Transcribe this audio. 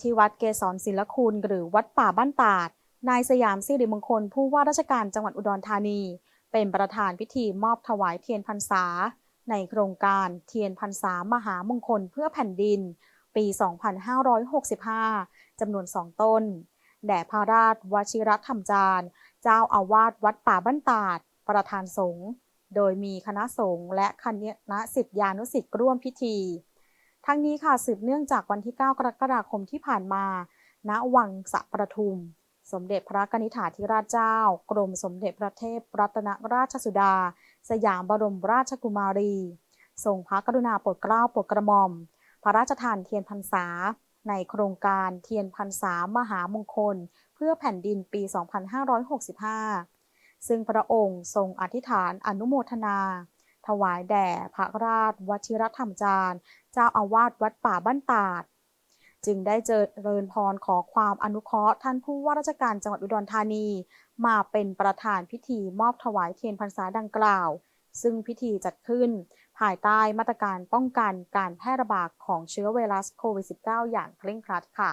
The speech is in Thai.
ที่วัดเกษรศิลคุณหรือวัดป่าบ้านตาด นายสยามสิริมงคล ผู้ว่าราชการจังหวัดอุดรธานี เป็นประธานพิธีมอบถวายเทียนพรรษา ในโครงการเทียนพรรษามหามงคลเพื่อแผ่นดิน ปี 2565 จำนวนสองต้น แด่พระราชวชิรธรรมจารย์ เจ้าอาวาสวัดป่าบ้านตาด ประธานสงฆ์ โดยมีคณะสงฆ์และคณะสิทธิานุสิทธิ์ร่วมพิธี ทั้งนี้ค่ะสืบเนื่องจากวันที่ 9 กรกฎาคมที่ผ่านมา ณ วังสะประทุม สมเด็จพระกนิษฐาธิราชเจ้า กรมสมเด็จพระเทพรัตนราชสุดา สยามบรมราชกุมารี ทรงพระกรุณาโปรดเกล้าโปรดกระหม่อม พระราชทานเทียนพรรษา ในโครงการเทียนพรรษามหามงคล เพื่อแผ่นดินปี 2565 ซึ่งพระองค์ทรงอธิษฐานอนุโมทนา ถวายแด่พระราชวชิรธรรมจารย์ เจ้าอาวาสวัดป่าบ้านตาด จึงได้เจริญพรขอความอนุเคราะห์ท่านผู้ว่าราชการจังหวัดอุดรธานี มาเป็นประธานพิธีมอบถวายเทียนพรรษาดังกล่าว ซึ่งพิธีจัดขึ้น ภายใต้มาตรการป้องกันการแพร่ระบาดของเชื้อไวรัสโควิด -19 อย่างเคร่งครัดค่ะ